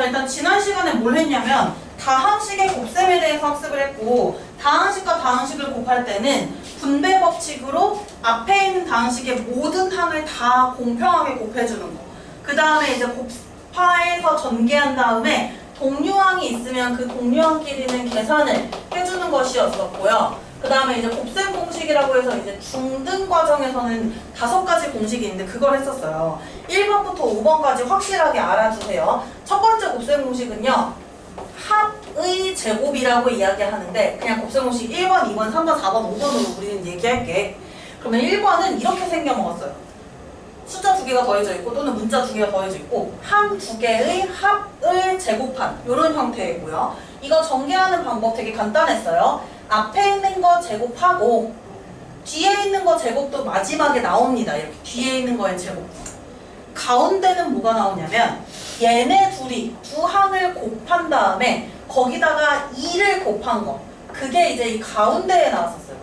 자 일단 지난 시간에 뭘 했냐면 다항식의 곱셈에 대해서 학습을 했고 다항식과 다항식을 곱할 때는 분배 법칙으로 앞에 있는 다항식의 모든 항을 다 공평하게 곱해주는 거. 그 다음에 이제 곱파에서 전개한 다음에 동류항이 있으면 그 동류항끼리는 계산을 해주는 것이었었고요. 그 다음에 이제 곱셈 공식이라고 해서 이제 중등 과정에서는 다섯 가지 공식이 있는데 그걸 했었어요. 1번부터 5번까지 확실하게 알아주세요. 첫 번째 곱셈 공식은요. 합의 제곱이라고 이야기하는데 그냥 곱셈 공식 1번, 2번, 3번, 4번, 5번으로 우리는 얘기할게. 그러면 1번은 이렇게 생겨먹었어요. 숫자 두 개가 더해져 있고 또는 문자 두 개가 더해져 있고 항두 개의 합을 제곱한 이런 형태이고요. 이거 전개하는 방법 되게 간단했어요. 앞에 있는 거 제곱하고 뒤에 있는 거 제곱도 마지막에 나옵니다. 이렇게 뒤에 있는 거의 제곱. 가운데는 뭐가 나오냐면 얘네 둘이 두 항을 곱한 다음에 거기다가 2를 곱한 거. 그게 이제 이 가운데에 나왔었어요.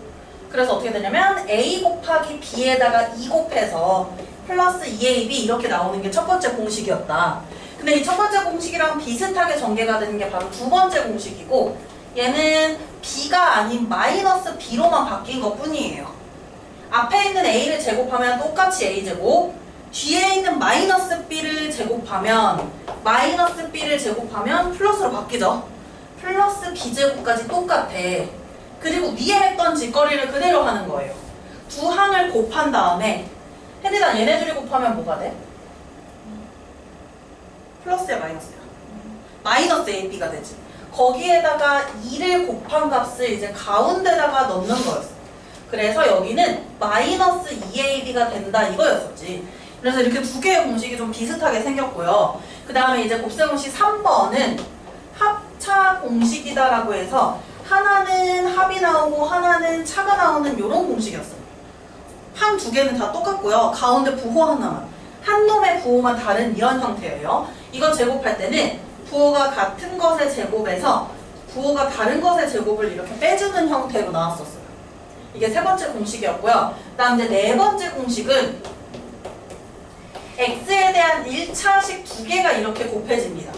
그래서 어떻게 되냐면 A 곱하기 B에다가 2 곱해서 플러스 2AB 이렇게 나오는 게 첫 번째 공식이었다. 근데 이 첫 번째 공식이랑 비슷하게 전개가 되는 게 바로 두 번째 공식이고 얘는 B가 아닌 마이너스 B로만 바뀐 것 뿐이에요. 앞에 있는 A를 제곱하면 똑같이 A제곱 뒤에 있는 마이너스 B를 제곱하면 마이너스 B를 제곱하면 플러스로 바뀌죠. 플러스 B제곱까지 똑같아. 그리고 위에 했던 짓거리를 그대로 하는 거예요. 두 항을 곱한 다음에 혜리단 얘네 둘이 곱하면 뭐가 돼? 플러스야 마이너스야? 마이너스 AB가 되지. 거기에다가 2를 곱한 값을 이제 가운데다가 넣는 거였어. 그래서 여기는 마이너스 2AB가 된다 이거였었지. 그래서 이렇게 두 개의 공식이 좀 비슷하게 생겼고요. 그 다음에 이제 곱셈 공식 3번은 합차 공식이다라고 해서 하나는 합이 나오고 하나는 차가 나오는 이런 공식이었어요. 한 두 개는 다 똑같고요. 가운데 부호 하나만. 한 놈의 부호만 다른 이런 형태예요. 이거 제곱할 때는 부호가 같은 것의 제곱에서 부호가 다른 것의 제곱을 이렇게 빼주는 형태로 나왔었어요. 이게 세 번째 공식이었고요. 그 다음 이제 네 번째 공식은 x에 대한 1차식 두 개가 이렇게 곱해집니다.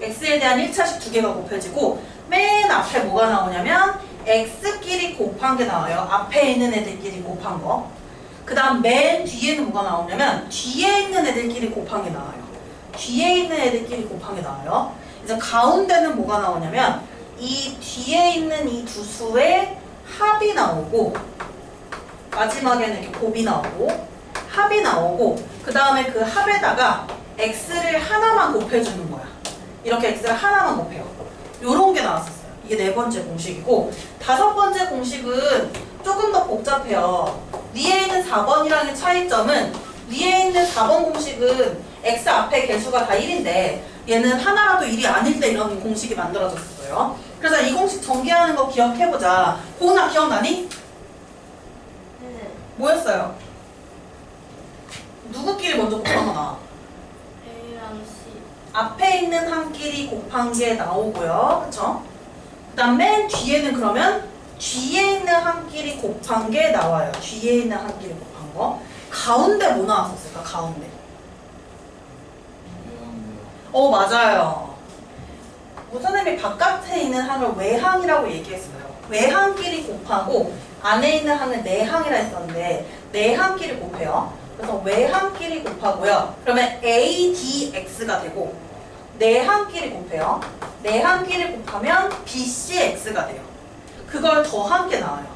x에 대한 1차식 두 개가 곱해지고 맨 앞에 뭐가 나오냐면 x끼리 곱한 게 나와요. 앞에 있는 애들끼리 곱한 거. 그 다음 맨 뒤에는 뭐가 나오냐면 뒤에 있는 애들끼리 곱한 게 나와요. 뒤에 있는 애들끼리 곱한 게 나와요. 이제 가운데는 뭐가 나오냐면 이 뒤에 있는 이 두 수의 합이 나오고 마지막에는 이렇게 곱이 나오고 합이 나오고 그 다음에 그 합에다가 x를 하나만 곱해주는 거야. 이렇게 x를 하나만 곱해요. 요런 게 나왔었어요. 이게 네 번째 공식이고 다섯 번째 공식은 조금 더 복잡해요. 위에 있는 4번이랑의 차이점은 위에 있는 4번 공식은 x 앞에 개수가 다 1인데 얘는 하나라도 1이 아닐 때 이런 공식이 만들어졌어요. 그래서 이 공식 전개하는 거 기억해보자. 고은아 기억나니? 네. 뭐였어요? 누구끼리 먼저 곱한 거나? A랑 C. 앞에 있는 한끼리 곱한 게 나오고요. 그쵸? 그 다음 맨 뒤에는 그러면 뒤에 있는 한끼리 곱한 게 나와요. 뒤에 있는 한끼리 곱한 거. 가운데 뭐 나왔었을까? 가운데. 어, 맞아요. 선생님이 바깥에 있는 항을 외항이라고 얘기했어요. 외항끼리 곱하고 안에 있는 항은 내항이라 했었는데 내항끼리 곱해요. 그래서 외항끼리 곱하고요. 그러면 ADX가 되고 내항끼리 곱해요. 내항끼리 곱하면 BCX가 돼요. 그걸 게 나와요.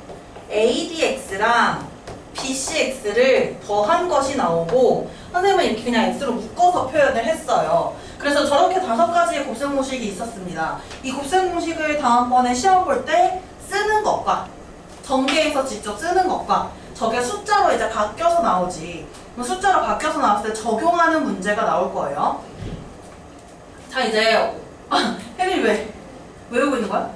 ADX랑 BCX를 더한 것이 나오고 선생님은 이렇게 그냥 X로 묶어서 표현을 했어요. 그래서 저렇게 다섯 가지의 곱셈 공식이 있었습니다. 이 곱셈 공식을 다음번에 시험 볼 때 쓰는 것과 전개해서 직접 쓰는 것과 저게 숫자로 이제 바뀌어서 나오지. 숫자로 바뀌어서 나왔을 때 적용하는 문제가 나올 거예요. 자 이제 혜리 왜 외우고 있는 거야?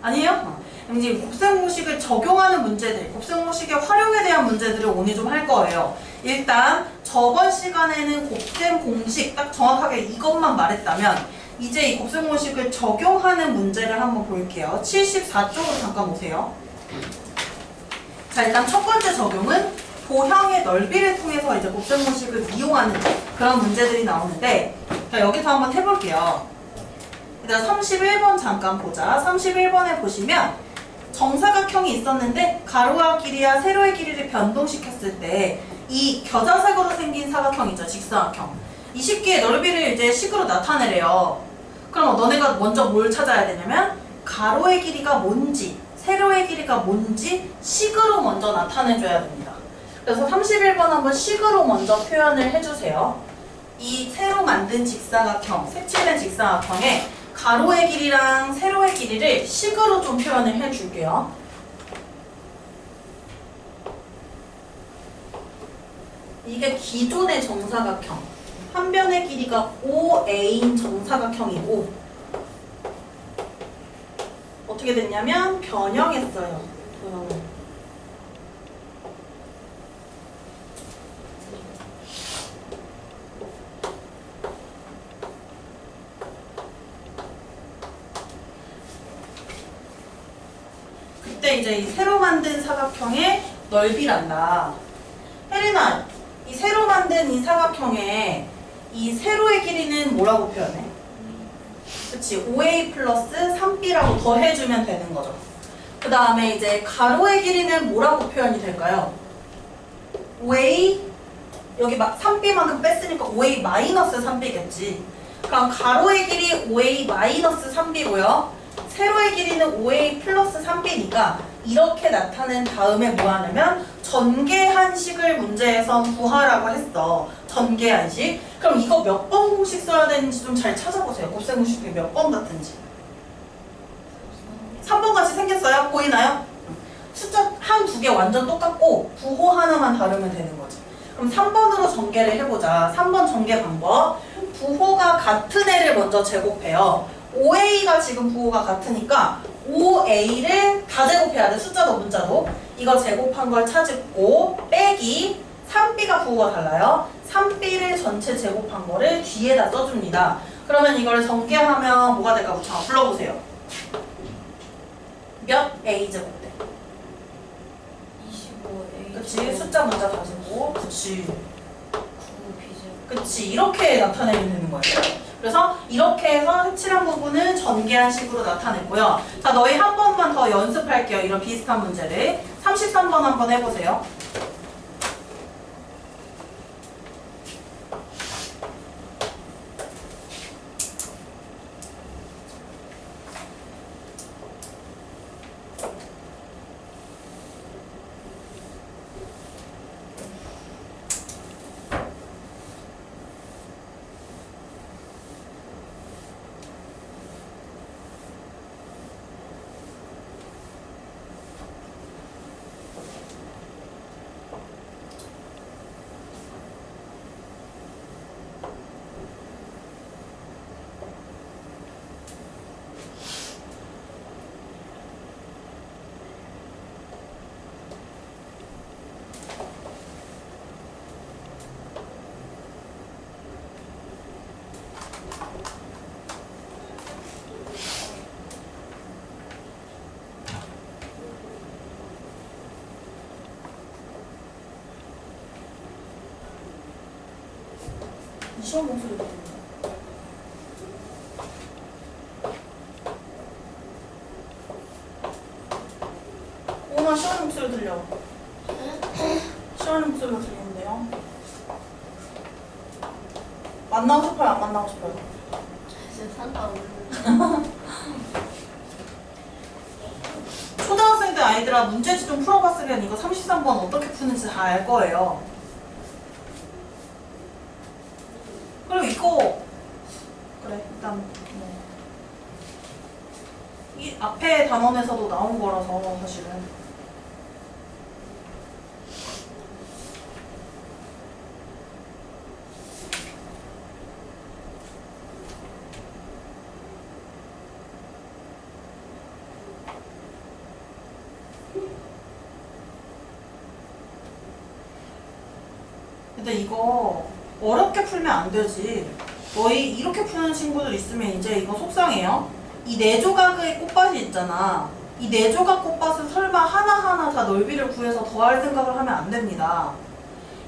아니에요? 이제 곱셈 공식을 적용하는 문제들, 곱셈 공식의 활용에 대한 문제들을 오늘 좀 할 거예요. 일단 저번 시간에는 곱셈 공식 딱 정확하게 이것만 말했다면 이제 이 곱셈 공식을 적용하는 문제를 한번 볼게요. 74쪽으로 잠깐 오세요. 자 일단 첫 번째 적용은 도형의 넓이를 통해서 이제 곱셈 공식을 이용하는 그런 문제들이 나오는데 자, 여기서 한번 해볼게요. 일단 31번 잠깐 보자. 31번에 보시면 정사각형이 있었는데 가로와 길이와 세로의 길이를 변동시켰을 때 이 겨자색으로 생긴 사각형 있죠. 직사각형. 이 식기의 넓이를 이제 식으로 나타내래요. 그럼 너네가 먼저 뭘 찾아야 되냐면 가로의 길이가 뭔지 세로의 길이가 뭔지 식으로 먼저 나타내줘야 됩니다. 그래서 31번 한번 식으로 먼저 표현을 해주세요. 이 새로 만든 직사각형, 색칠된 직사각형에 가로의 길이랑 세로의 길이를 식으로 좀 표현을 해줄게요. 이게 기존의 정사각형. 한 변의 길이가 5a인 정사각형이고 어떻게 됐냐면 변형했어요. 변형. 그때 이제 이 새로 만든 사각형의 넓이란다. 혜린아, 이 새로 만든 이 사각형의 이 세로의 길이는 뭐라고 표현해? 그치, 5a 플러스 3b라고 더해주면 되는 거죠. 그 다음에 이제 가로의 길이는 뭐라고 표현이 될까요? 5a, 여기 막 3b만큼 뺐으니까 5a 마이너스 3b겠지. 그럼 가로의 길이 5a 마이너스 3b고요. 세로의 길이는 5a 플러스 3b니까 이렇게 나타낸 다음에 뭐 하냐면 전개한식을 문제에서 구하라고 했어. 전개한식. 그럼 이거 몇 번 공식 써야 되는지 좀 잘 찾아보세요. 곱셈 공식 중에 몇번 같은지. 3번 같이 생겼어요? 보이나요? 숫자 한 두 개 완전 똑같고 부호 하나만 다르면 되는 거지. 그럼 3번으로 전개를 해보자. 3번 전개 방법. 부호가 같은 애를 먼저 제곱해요. 5a가 지금 부호가 같으니까 5a를 다 제곱해야 돼. 숫자도 문자도. 이거 제곱한 걸 찾고 빼기 3b가 부호가 달라요. 3b를 전체 제곱한 거를 뒤에다 써줍니다. 그러면 이걸 전개하면 뭐가 될까? 자, 불러보세요. 몇 a 제곱 돼? 25A. 그치? 숫자 문자 가지고. 그치. 9B. 그치. 이렇게 나타내면 되는 거예요. 그래서 이렇게 해서 색칠한 부분은 전개한 식으로 나타냈고요. 자, 너희 한 번만 더 연습할게요. 이런 비슷한 문제를. 33번 한번 해보세요. 시험 목소리 들리네. 오나 시원 목소리 들려. 시원 목소리가 들리는데요. 만나고 싶어요? 안 만나고 싶어요? 진짜 산다 오늘. 초등학생 때 아이들아 문제집 좀 풀어봤으면 이거 33번 어떻게 푸는지 다 알 거예요. 그리고 이거 그래 일단 뭐. 이 앞에 단원에서도 나온 거라서 사실은 근데 이거 어렵게 풀면 안 되지. 너희 이렇게 푸는 친구들 있으면 이제 이거 속상해요. 이 네 조각의 꽃밭이 있잖아. 이 네 조각 꽃밭을 설마 하나하나 다 넓이를 구해서 더할 생각을 하면 안 됩니다.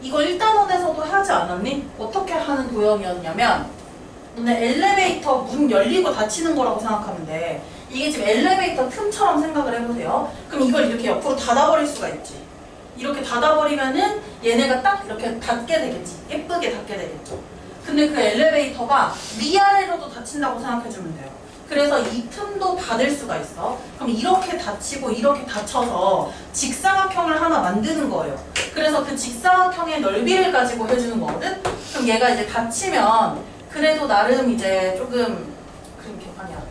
이거 1단원에서도 하지 않았니? 어떻게 하는 도형이었냐면 오늘 엘리베이터 문 열리고 닫히는 거라고 생각하면 돼. 이게 지금 엘리베이터 틈처럼 생각을 해보세요. 그럼 이걸 이렇게 옆으로 닫아버릴 수가 있지. 이렇게 닫아버리면은 얘네가 딱 이렇게 닫게 되겠지. 예쁘게 닫게 되겠죠. 근데 그 엘리베이터가 위아래로도 닫힌다고 생각해주면 돼요. 그래서 이 틈도 닫을 수가 있어. 그럼 이렇게 닫히고 이렇게 닫혀서 직사각형을 하나 만드는 거예요. 그래서 그 직사각형의 넓이를 가지고 해주는 거거든? 그럼 얘가 이제 닫히면 그래도 나름 이제 조금 그런 게 아니야.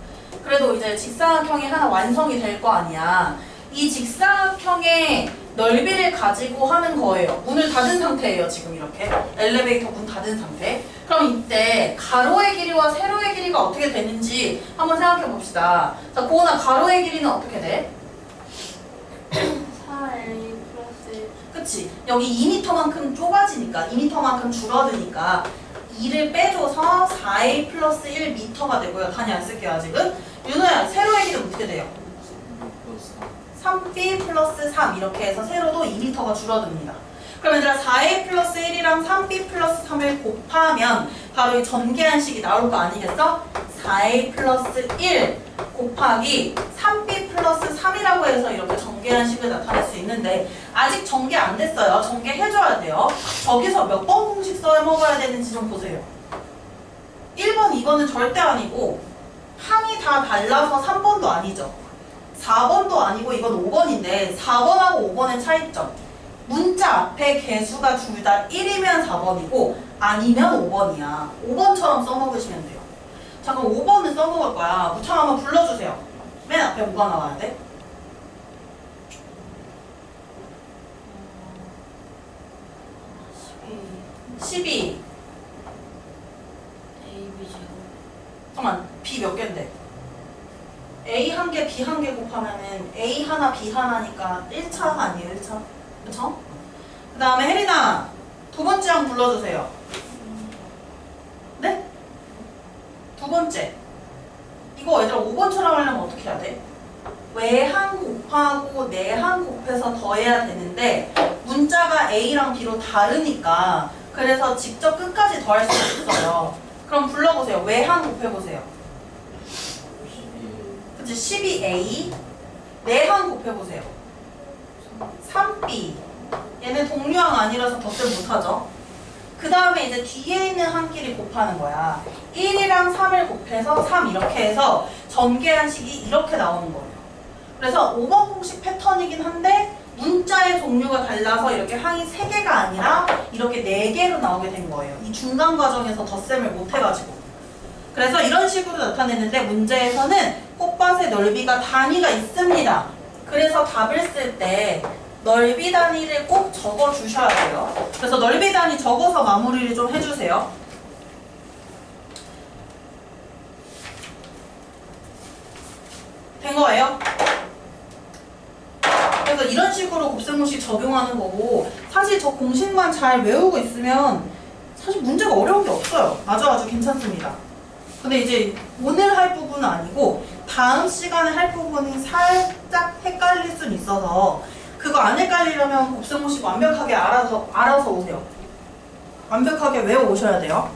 그래도 이제 직사각형이 하나 완성이 될 거 아니야. 이 직사각형의 넓이를 가지고 하는 거예요. 문을 닫은 상태예요, 지금 이렇게. 엘리베이터 문 닫은 상태. 그럼 이때 가로의 길이와 세로의 길이가 어떻게 되는지 한번 생각해 봅시다. 자, 고은아, 가로의 길이는 어떻게 돼? 4A 플러스 그치? 여기 2m만큼 좁아지니까, 2m만큼 줄어드니까 2를 빼줘서 4a 플러스 1m가 되고요. 단위 안 쓸게요, 아직은. 윤호야, 세로의 길이는 어떻게 돼요? 3b 플러스 3 이렇게 해서 세로도 2m가 줄어듭니다. 그럼 얘들아 4a 플러스 1이랑 3b 플러스 3을 곱하면 바로 이 전개한식이 나올 거 아니겠어? 4a 플러스 1 곱하기 3b 플러스 3이라고 해서 이렇게 전개한식을 나타낼 수 있는데 아직 전개 안 됐어요. 전개해줘야 돼요. 저기서 몇 번 공식 써먹어야 되는지 좀 보세요. 1번, 2번은 절대 아니고 항이 다 달라서 3번도 아니죠. 4번도 아니고 이건 5번인데 4번하고 5번의 차이점. 문자 앞에 개수가 둘 다 1이면 4번이고 아니면 5번이야. 5번처럼 써먹으시면 돼요. 자 그럼 5번은 써먹을 거야. 무창 한번 불러주세요. 맨 앞에 뭐가 나와야 돼? 12. A, B 제곱 잠깐만 B 몇 개인데? A 한 개, B 한 개 곱하면은 A 하나, B 하나니까 1차 아니에요, 1차? 그쵸? 그 다음에 혜린아, 두 번째 한 불러주세요. 네? 두 번째. 이거 얘들아 5번처럼 하려면 어떻게 해야 돼? 외항 곱하고 내항 곱해서 더해야 되는데 문자가 A랑 B로 다르니까 그래서 직접 끝까지 더할 수 없어요. 그럼 불러보세요. 외항 곱해보세요. 그치 12A 내항 곱해보세요. 3B 얘는 동류항 아니라서 덧셈 못하죠. 그 다음에 이제 뒤에 있는 한 끼리 곱하는 거야. 1이랑 3을 곱해서 3 이렇게 해서 전개한 식이 이렇게 나오는 거예요. 그래서 5번 공식 패턴이긴 한데 문자의 종류가 달라서 이렇게 항이 3개가 아니라 이렇게 4개로 나오게 된 거예요. 이 중간 과정에서 덧셈을 못 해가지고. 그래서 이런 식으로 나타내는데 문제에서는 꽃밭의 넓이가 단위가 있습니다. 그래서 답을 쓸 때 넓이 단위를 꼭 적어 주셔야 돼요. 그래서 넓이 단위 적어서 마무리를 좀 해주세요. 된 거예요? 그래서 이런 식으로 곱셈공식 적용하는 거고 사실 저 공식만 잘 외우고 있으면 사실 문제가 어려운 게 없어요. 아주 아주 괜찮습니다. 근데 이제 오늘 할 부분은 아니고 다음 시간에 할 부분이 살짝 헷갈릴 순 있어서 그거 안 헷갈리려면 곱셈공식 완벽하게 알아서 알아서 오세요. 완벽하게 외워 오셔야 돼요.